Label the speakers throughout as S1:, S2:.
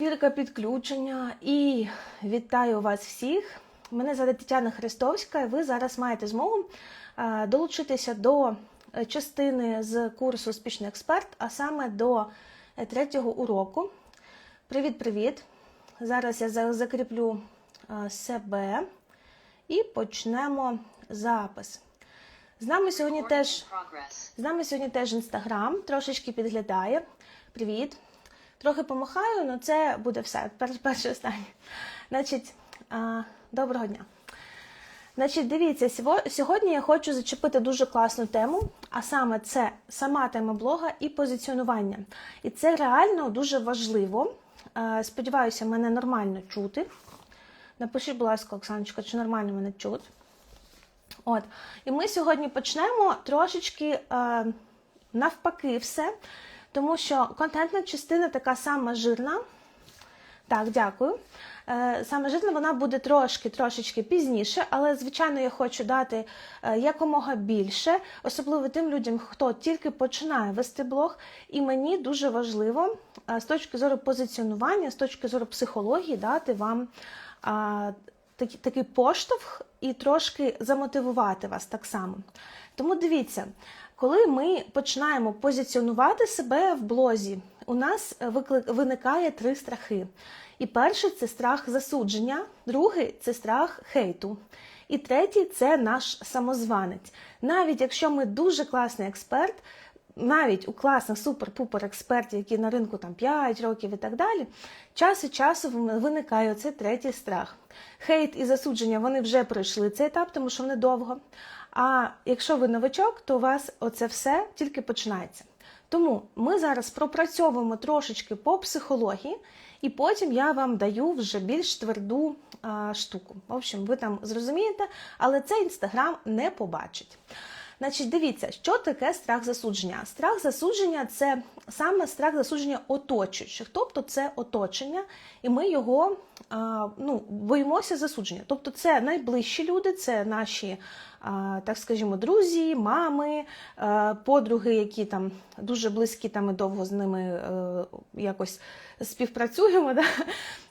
S1: Вірка підключення і вітаю вас всіх. Мене звати Тетяна Христовська, і ви зараз маєте змогу е, долучитися до частини з курсу Успішний експерт, а саме до третього уроку. Привіт-привіт! Зараз я закріплю е, себе і почнемо запис. З нами сьогодні теж з нами сьогодні теж інстаграм, трошечки підглядає. Привіт. Трохи помахаю, але це буде все. Пер- Перше останнє. Значить, доброго дня. Значить, дивіться, сьогодні я хочу зачепити дуже класну тему, а саме це сама тема блога і позиціонування. І це реально дуже важливо. Сподіваюся, мене нормально чути. Напишіть, будь ласка, Оксаночка, чи нормально мене чути. От. І ми сьогодні почнемо трошечки навпаки все, тому що контентна частина така сама жирна. Так, дякую. Е, Саме жирна вона буде трошки трошечки пізніше, але звичайно я хочу дати е, якомога більше, особливо тим людям, хто тільки починає вести блог. І мені дуже важливо е, з точки зору позиціонування, з точки зору психології, дати вам такий, такий поштовх і трошки замотивувати вас так само. Тому дивіться, коли ми починаємо позиціонувати себе в блозі, у нас викли- виникає три страхи. І перший це страх засудження, другий це страх хейту. І третій це наш самозванець. Навіть якщо ми дуже класний експерт, навіть у класних супер-пупер експертів, які на ринку там 5 років і так далі, час від часу виникає оцей третій страх. Хейт і засудження вони вже пройшли цей етап, тому що вони довго. А якщо ви новачок, то у вас оце все тільки починається. Тому ми зараз пропрацьовуємо трошечки по психології, і потім я вам даю вже більш тверду а, штуку. В общем, ви там зрозумієте, але це інстаграм не побачить. Значить, дивіться, що таке страх засудження. Страх засудження це саме страх засудження оточуючих, тобто це оточення, і ми його ну, боїмося засудження. Тобто, це найближчі люди, це наші, так скажімо, друзі, мами, подруги, які там дуже близькі, там ми довго з ними е, якось співпрацюємо. Да?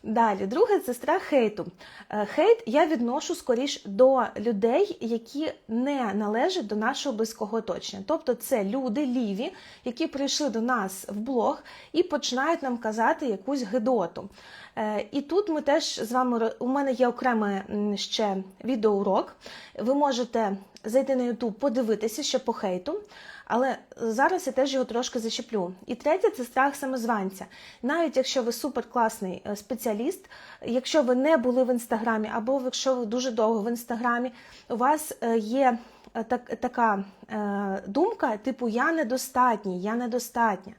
S1: Далі, друге це страх хейту. Е, Хейт я відношу скоріш до людей, які не належать до нашого близького оточення. Тобто це люди ліві, які прийшли до нас в блог і починають нам казати якусь гидоту. Е, І тут ми теж з вами у мене є окремий м, ще відеоурок. Ви можете зайти на YouTube, подивитися ще по хейту. Але зараз я теж його трошки зачеплю. І третє це страх самозванця. Навіть якщо ви суперкласний е, спеціаліст, якщо ви не були в інстаграмі, або якщо ви дуже довго в інстаграмі, у вас е, є е, так, така думка, типу Я недостатній, я недостатня.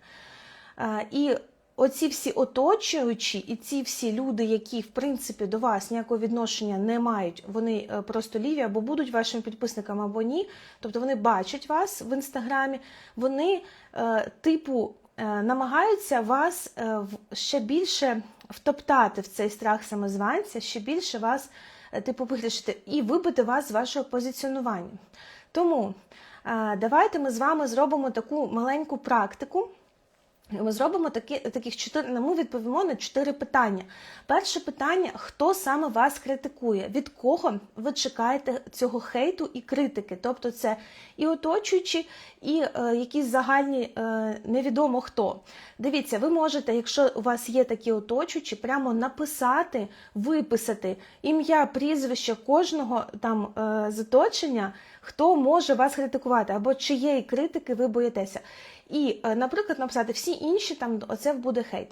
S1: І оці всі оточуючі, і ці всі люди, які в принципі до вас ніякого відношення не мають, вони е, просто ліві або будуть вашими підписниками, або ні. Тобто вони бачать вас в інстаграмі, вони е, типу е, намагаються вас ще більше втоптати в цей страх самозванця, ще більше вас, типу, виключити і вибити вас з вашого позиціонування. Тому давайте ми з вами зробимо таку маленьку практику. Ми зробимо такі, таких чотири. ну, Ми відповімо на чотири питання. Перше питання: хто саме вас критикує? Від кого ви чекаєте цього хейту і критики? Тобто, це і оточуючі, і е, якісь загальні е, невідомо хто. Дивіться, ви можете, якщо у вас є такі оточуючі, прямо написати, виписати ім'я, прізвище кожного там е, з оточення, хто може вас критикувати, або чиєї критики ви боїтеся. І, е, наприклад, написати всі інші, там оце буде хейт.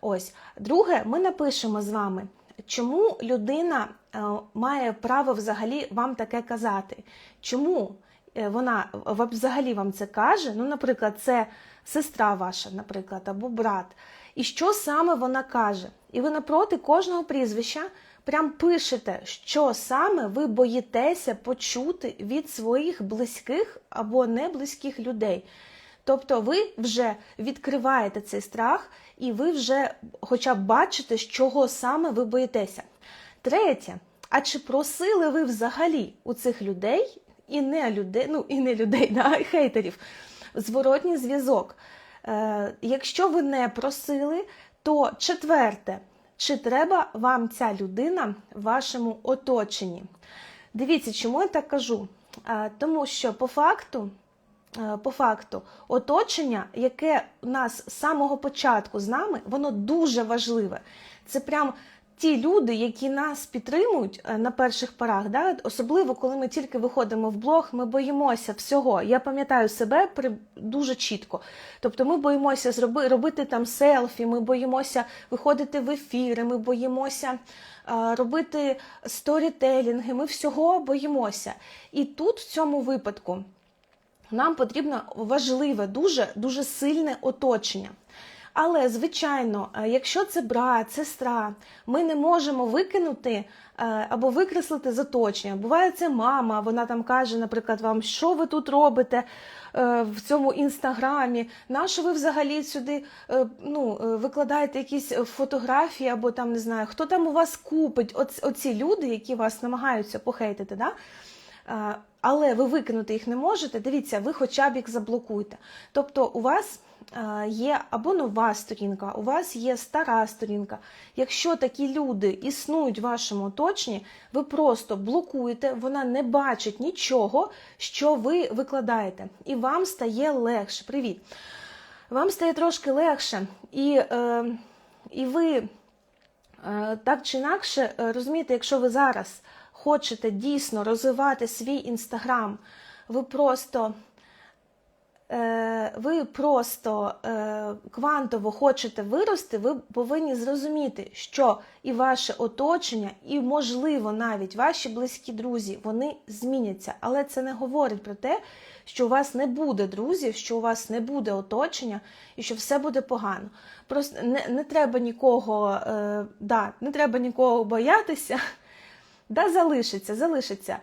S1: Ось. Друге, ми напишемо з вами, чому людина е, має право взагалі вам таке казати. Чому е, вона взагалі вам це каже? Ну, наприклад, це сестра ваша, наприклад, або брат. І що саме вона каже? І ви напроти кожного прізвища прям пишете, що саме ви боїтеся почути від своїх близьких або неблизьких людей. Тобто ви вже відкриваєте цей страх, і ви вже хоча б бачите, чого саме ви боїтеся. Третє, а чи просили ви взагалі у цих людей і не людей, ну і не людей, да, хейтерів, зворотній зв'язок? Е, якщо ви не просили, То четверте, чи треба вам ця людина в вашому оточенні? Дивіться, чому я так кажу? Тому що по факту, по факту, оточення, яке у нас з самого початку з нами, воно дуже важливе. Це прям ті люди, які нас підтримують е, на перших порах, да? особливо коли ми тільки виходимо в блог, ми боїмося всього. Я пам'ятаю себе при дуже чітко. Тобто ми боїмося зроби, робити там селфі, ми боїмося виходити в ефіри, ми боїмося е, робити сторітелінги, ми всього боїмося. І тут в цьому випадку нам потрібно важливе, дуже дуже сильне оточення. Але, звичайно, е, якщо це брат, сестра, ми не можемо викинути е, або викреслити з оточення. Буває, це мама, вона там каже, наприклад, вам, що ви тут робите е, в цьому інстаграмі, на що ви взагалі сюди ну, викладаєте якісь фотографії, або там не знаю, хто там у вас купить, Оц, оці люди, які вас намагаються похейтити. Да? Але ви викинути їх не можете. Дивіться, ви хоча б їх заблокуйте. Тобто, у вас є або нова сторінка, у вас є стара сторінка. Якщо такі люди існують в вашому оточенні, ви просто блокуєте, вона не бачить нічого, що ви викладаєте, і вам стає легше. Привіт! Вам стає трошки легше, і, е, і ви е, так чи інакше розумієте, якщо ви зараз хочете дійсно розвивати свій інстаграм, ви просто Е, ви просто е, квантово хочете вирости, ви повинні зрозуміти, що і ваше оточення, і, можливо, навіть ваші близькі друзі вони зміняться. Але це не говорить про те, що у вас не буде друзів, що у вас не буде оточення і що все буде погано. Просто не не треба нікого, е, да, не треба нікого боятися, да, залишиться, залишиться.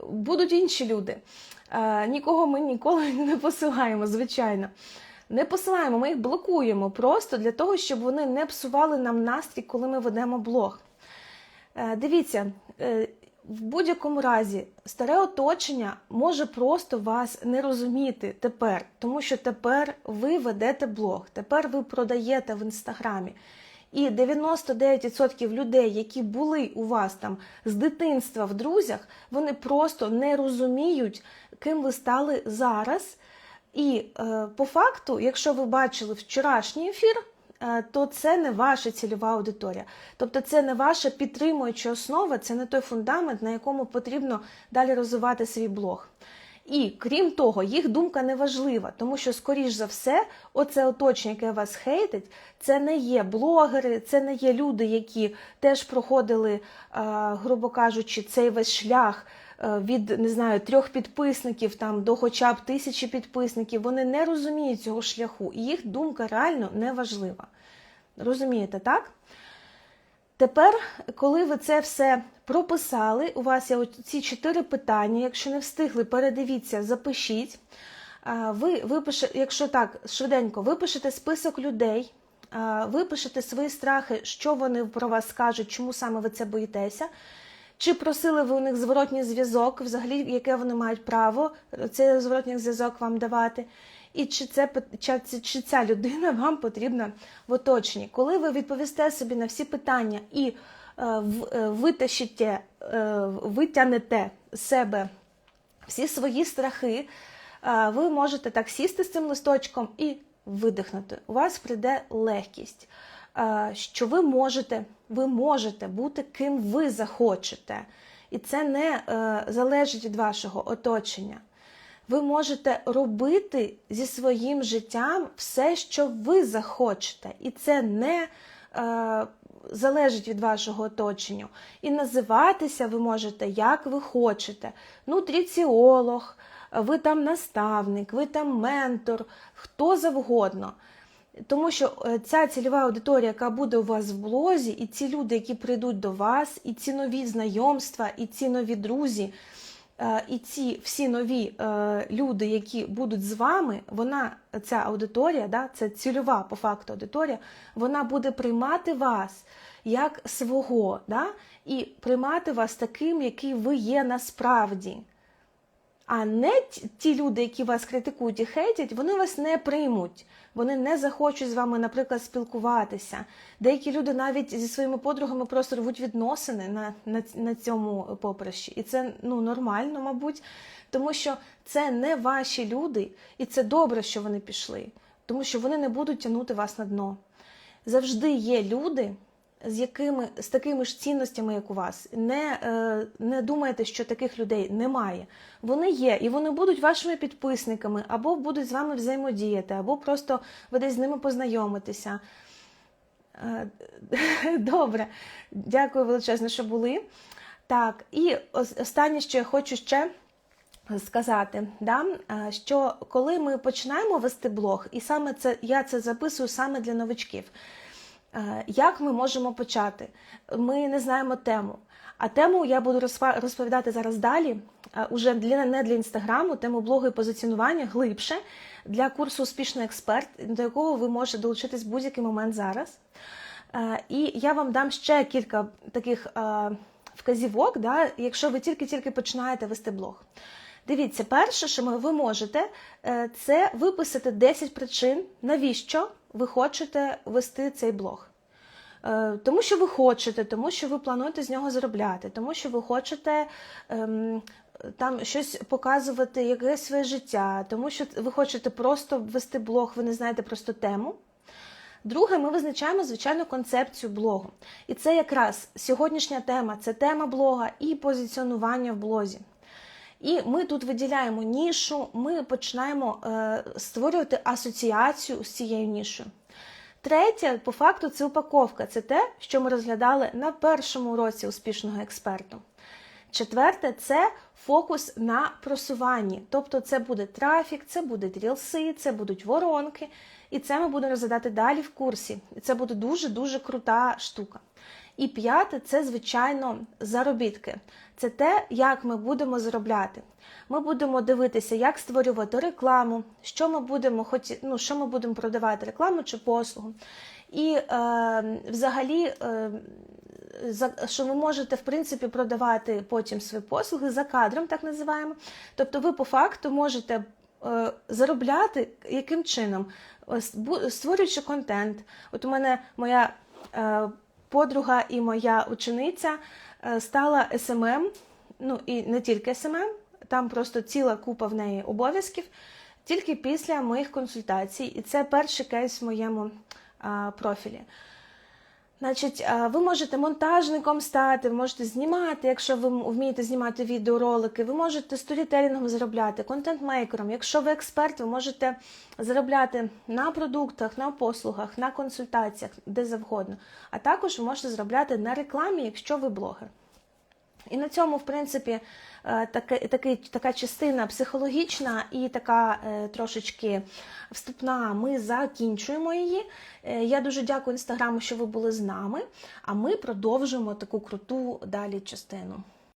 S1: Будуть інші люди. Е, нікого ми ніколи не посилаємо, звичайно. Не посилаємо, ми їх блокуємо просто для того, щоб вони не псували нам настрій, коли ми ведемо блог. Е, дивіться, е, в будь-якому разі старе оточення може просто вас не розуміти тепер, тому що тепер ви ведете блог, тепер ви продаєте в інстаграмі. І 99% людей, які були у вас там з дитинства в друзях, вони просто не розуміють, ким ви стали зараз. І е, по факту, якщо ви бачили вчорашній ефір, е, то це не ваша цільова аудиторія. Тобто це не ваша підтримуюча основа, це не той фундамент, на якому потрібно далі розвивати свій блог. І крім того, їх думка не важлива, тому що, скоріш за все, оце оточення, яке вас хейтить, це не є блогери, це не є люди, які теж проходили, грубо кажучи, цей весь шлях. Від не знаю трьох підписників там до хоча б тисячі підписників, вони не розуміють цього шляху, і їх думка реально не важлива. Розумієте, так? Тепер, коли ви це все прописали, у вас є ці чотири питання. Якщо не встигли, передивіться, запишіть. Ви випишете, якщо так, швиденько, випишете список людей, випишете свої страхи, що вони про вас скажуть, чому саме ви це боїтеся. Чи просили ви у них зворотній зв'язок, взагалі, яке вони мають право цей зворотній зв'язок вам давати? І чи це чи, ця людина вам потрібна в оточенні. Коли ви відповісте собі на всі питання і е, е витащите, е, витягнете з себе всі свої страхи, е, ви можете так сісти з цим листочком і видихнути. У вас прийде легкість. Е, що ви можете, ви можете бути ким ви захочете, і це не е, залежить від вашого оточення ви можете робити зі своїм життям все, що ви захочете. І це не е, залежить від вашого оточення. І називатися ви можете, як ви хочете. Нутриціолог, ви там наставник, ви там ментор, хто завгодно. Тому що е, ця цільова аудиторія, яка буде у вас в блозі, і ці люди, які прийдуть до вас, і ці нові знайомства, і ці нові друзі. Е, і ці всі нові е, люди, які будуть з вами, вона, ця аудиторія, да, це цільова по факту аудиторія, вона буде приймати вас як свого, да, і приймати вас таким, який ви є насправді. А не ті- люди, які вас критикують і хейтять, вони вас не приймуть. Вони не захочуть з вами, наприклад, спілкуватися. Деякі люди навіть зі своїми подругами просто рвуть відносини на, на, на цьому поприщі. І це ну, нормально, мабуть, тому що це не ваші люди, і це добре, що вони пішли, тому що вони не будуть тягнути вас на дно. Завжди є люди, з якими з такими ж цінностями, як у вас. Не, е, не думайте, що таких людей немає. Вони є, і вони будуть вашими підписниками, або будуть з вами взаємодіяти, або просто ви десь з ними познайомитеся. Е, Добре, дякую величезно, що були. Так, і останнє, що я хочу ще сказати, да, е, що коли ми починаємо вести блог, і саме це я це записую саме для новичків. Е, Як ми можемо почати? Ми не знаємо тему. А тему я буду розповідати зараз далі, е, уже для не для інстаграму, тему блогу і позиціонування глибше для курсу Успішний експерт, до якого ви можете долучитись в будь-який момент зараз. Е, І я вам дам ще кілька таких вказівок, да, якщо ви тільки-тільки починаєте вести блог. Дивіться, перше, що ви можете, це виписати 10 причин, навіщо ви хочете вести цей блог. Е, Тому що ви хочете, тому що ви плануєте з нього заробляти, тому що ви хочете ем, там щось показувати, якесь своє життя, тому що ви хочете просто вести блог, ви не знаєте просто тему. Друге, ми визначаємо звичайно концепцію блогу. І це якраз сьогоднішня тема це тема блога і позиціонування в блозі. І ми тут виділяємо нішу, ми починаємо е, створювати асоціацію з цією нішою. Третє, по факту, це упаковка. Це те, що ми розглядали на першому році успішного експерту. Четверте це фокус на просуванні. Тобто це буде трафік, це будуть рілси, це будуть воронки. І це ми будемо розглядати далі в курсі. І це буде дуже-дуже крута штука. І п'яте це, звичайно, заробітки. Це те, як ми будемо заробляти. Ми будемо дивитися, як створювати рекламу, що ми будемо хоті... ну, що ми будемо продавати, рекламу чи послугу. І е, взагалі, е, що ви можете в принципі продавати потім свої послуги за кадром, так називаємо. Тобто, ви по факту можете е, заробляти яким чином? Створюючи контент. От у мене моя е, подруга і моя учениця е, стала СММ, ну і не тільки СММ, там просто ціла купа в неї обов'язків, тільки після моїх консультацій. І це перший кейс в моєму профілі. Значить, ви можете монтажником стати, ви можете знімати, якщо ви вмієте знімати відеоролики, ви можете сторітелінгом заробляти, контент-мейкером. Якщо ви експерт, ви можете заробляти на продуктах, на послугах, на консультаціях, де завгодно. А також ви можете заробляти на рекламі, якщо ви блогер. І на цьому, в принципі, таки, таке- така частина психологічна і така е, трошечки вступна. Ми закінчуємо її. Е, Я дуже дякую інстаграму, що ви були з нами. А ми продовжуємо таку круту далі частину.